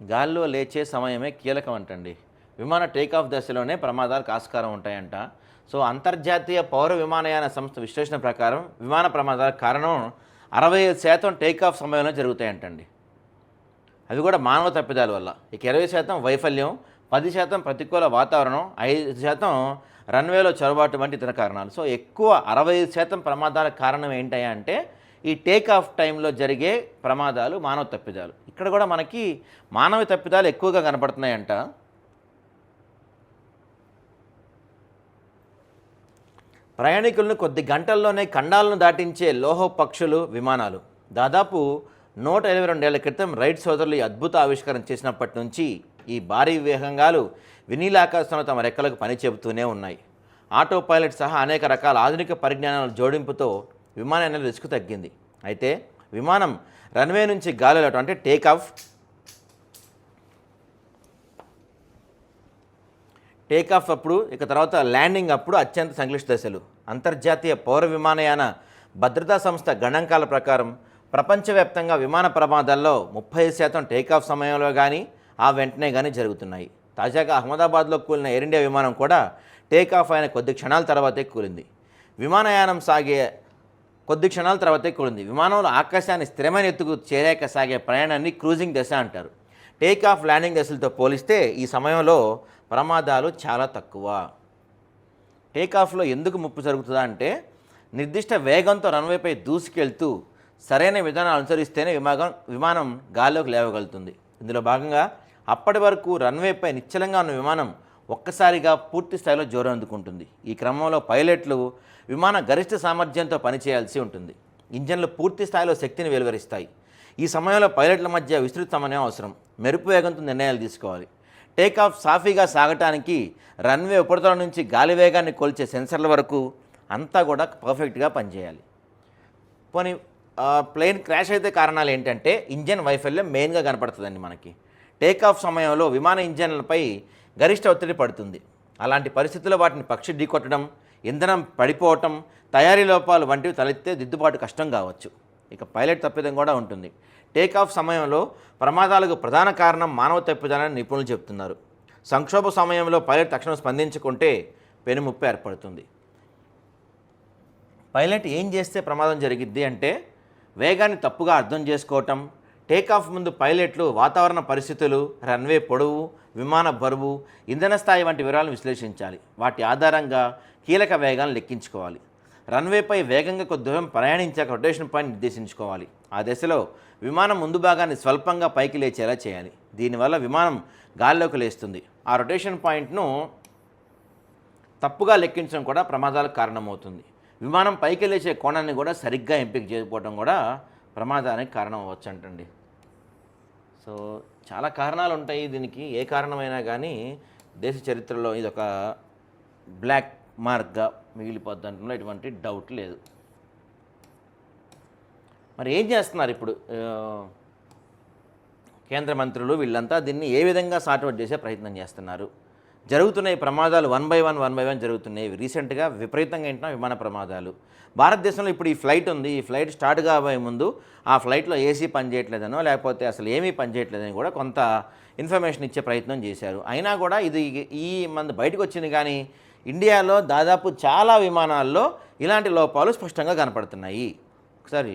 గాల్లో లేచే సమయమే కీలకం అంటండి విమాన టేకాఫ్ దశలోనే ప్రమాదాలకు ఆస్కారం ఉంటాయంట. సో అంతర్జాతీయ పౌర విమానయాన సంస్థ విశ్లేషణ ప్రకారం విమాన ప్రమాదాలకు కారణం అరవై ఐదు శాతం టేకాఫ్ సమయంలో జరుగుతాయంటండి. అవి కూడా మానవ తప్పిదాల వల్ల. ఇక ఇరవై శాతం వైఫల్యం పది శాతం ప్రతికూల వాతావరణం ఐదు శాతం రన్వేలో చొరబాటు వంటి ఇతర కారణాలు. సో ఎక్కువ అరవై ఐదు శాతం ప్రమాదాలకు కారణం ఏంటయ్యా అంటే ఈ టేక్ ఆఫ్ టైంలో జరిగే ప్రమాదాలు మానవ తప్పిదాలు. ఇక్కడ కూడా మనకి మానవ తప్పిదాలు ఎక్కువగా కనపడుతున్నాయంట. ప్రయాణికులను కొద్ది గంటల్లోనే ఖండాలను దాటించే లోహ పక్షులు విమానాలు. దాదాపు నూట ఇరవై రెండేళ్ళ క్రితం రైట్ సోదరులు ఈ అద్భుత ఆవిష్కరణ చేసినప్పటి నుంచి ఈ భారీ విహంగాలు వినీలాకాశంలో తమ రెక్కలకు పని చెబుతూనే ఉన్నాయి. ఆటో పైలట్ సహా అనేక రకాల ఆధునిక పరిజ్ఞానాల జోడింపుతో విమానాన్ని రిస్క్ తగ్గింది. అయితే విమానం రన్వే నుంచి గాలిలో అంటే టేక్ ఆఫ్. టేక్ ఆఫ్ అప్పుడు ఇక తర్వాత ల్యాండింగ్ అప్పుడు అత్యంత సంక్లిష్ట దశలు. అంతర్జాతీయ పౌర విమానయాన భద్రతా సంస్థ గణాంకాల ప్రకారం ప్రపంచవ్యాప్తంగా విమాన ప్రమాదాల్లో ముప్పై శాతం టేకాఫ్ సమయంలో కానీ ఆ వెంటనే కానీ జరుగుతున్నాయి. తాజాగా అహ్మదాబాద్లో కూలిన ఎయిర్ ఇండియా విమానం కూడా టేకాఫ్ అయిన కొద్ది క్షణాల తర్వాతే కూలింది. విమానయానం సాగే కొద్ది క్షణాల తర్వాత కూలింది విమానంలో ఆకాశాన్ని స్థిరమైన ఎత్తుకు చేరాక సాగే ప్రయాణాన్ని క్రూజింగ్ దశ అంటారు. టేక్ ఆఫ్ ల్యాండింగ్ దశలతో పోలిస్తే ఈ సమయంలో ప్రమాదాలు చాలా తక్కువ. టేక్ ఆఫ్లో ఎందుకు ముప్పు జరుగుతుందా అంటే నిర్దిష్ట వేగంతో రన్వేపై దూసుకెళ్తూ సరైన విధానం అనుసరిస్తేనే విమానం విమానం గాల్లోకి లేవగలుగుతుంది. ఇందులో భాగంగా అప్పటి వరకు రన్వేపై నిశ్చలంగా ఉన్న విమానం ఒక్కసారిగా పూర్తి స్థాయిలో జోరు అందుకుంటుంది ఈ క్రమంలో పైలట్లు విమాన గరిష్ట సామర్థ్యంతో పనిచేయాల్సి ఉంటుంది. ఇంజన్లు పూర్తి స్థాయిలో శక్తిని వెలువరిస్తాయి. ఈ సమయంలో పైలట్ల మధ్య విస్తృత సమన్వయం అవసరం. మెరుపు వేగంతో నిర్ణయాలు తీసుకోవాలి. టేకాఫ్ సాఫీగా సాగటానికి రన్వే ఉపరితలం నుంచి గాలి వేగాన్ని కొలిచే సెన్సర్ల వరకు అంతా కూడా పర్ఫెక్ట్గా పనిచేయాలి. పోనీ ప్లేన్ క్రాష్ అయితే కారణాలు ఏంటంటే ఇంజన్ వైఫల్యం మెయిన్గా కనపడుతుందండి మనకి. టేకాఫ్ సమయంలో విమాన ఇంజన్లపై గరిష్ట ఒత్తిడి పడుతుంది. అలాంటి పరిస్థితుల్లో వాటిని పక్షి ఢీకొట్టడం ఇంధనం పడిపోవటం తయారీ లోపాలు వంటివి తలెత్తే దిద్దుబాటు కష్టం కావచ్చు. ఇక పైలట్ తప్పిదం కూడా ఉంటుంది. టేకాఫ్ సమయంలో ప్రమాదాలకు ప్రధాన కారణం మానవ తప్పిదాలని నిపుణులు చెబుతున్నారు. సంక్షోభ సమయంలో పైలట్ తక్షణం స్పందించుకుంటే పెనుముప్పు ఏర్పడుతుంది. పైలట్ ఏం చేస్తే ప్రమాదం జరిగిద్ది అంటే వేగాన్ని తప్పుగా అర్థం చేసుకోవటం టేకాఫ్ ముందు పైలట్లు వాతావరణ పరిస్థితులు రన్వే పొడవు విమాన బరువు ఇంధన స్థాయి వంటి వివరాలను విశ్లేషించాలి. వాటి ఆధారంగా కీలక వేగాలను లెక్కించుకోవాలి. రన్వేపై వేగంగా కొద్ది దూరం ప్రయాణించాక రొటేషన్ పాయింట్ నిర్దేశించుకోవాలి. ఆ దశలో విమానం ముందు భాగాన్ని స్వల్పంగా పైకి లేచేలా చేయాలి. దీనివల్ల విమానం గాల్లోకి లేస్తుంది. ఆ రొటేషన్ పాయింట్ను తప్పుగా లెక్కించడం కూడా ప్రమాదాలకు కారణమవుతుంది. విమానం పైకి లేచే కోణాన్ని కూడా సరిగ్గా ఎంపిక చేయకపోవడం కూడా ప్రమాదానికి కారణం అవ్వచ్చు అంటండి సో చాలా కారణాలు ఉంటాయి దీనికి. ఏ కారణమైనా కానీ దేశ చరిత్రలో ఇది ఒక బ్లాక్ మార్క్గా మిగిలిపోద్ది అంటున్నా ఎటువంటి డౌట్ లేదు. మరి ఏం చేస్తున్నారు ఇప్పుడు? కేంద్ర మంత్రులు వీళ్ళంతా దీన్ని ఏ విధంగా సార్ట్అవుట్ చేసే ప్రయత్నం చేస్తున్నారు? జరుగుతున్నాయి ప్రమాదాలు one by one one by one జరుగుతున్నాయి. రీసెంట్గా విపరీతంగా ఏంటన్నా విమాన ప్రమాదాలు. భారతదేశంలో ఇప్పుడు ఈ ఫ్లైట్ ఉంది. ఈ ఫ్లైట్ స్టార్ట్ కాబోయే ముందు ఆ ఫ్లైట్లో ఏసీ పనిచేయట్లేదనో లేకపోతే అసలు ఏమీ పనిచేయట్లేదని కూడా కొంత ఇన్ఫర్మేషన్ ఇచ్చే ప్రయత్నం చేశారు. అయినా కూడా ఇది ఈ మంది బయటకు వచ్చింది కానీ ఇండియాలో దాదాపు చాలా విమానాల్లో ఇలాంటి లోపాలు స్పష్టంగా కనపడుతున్నాయి. ఒకసారి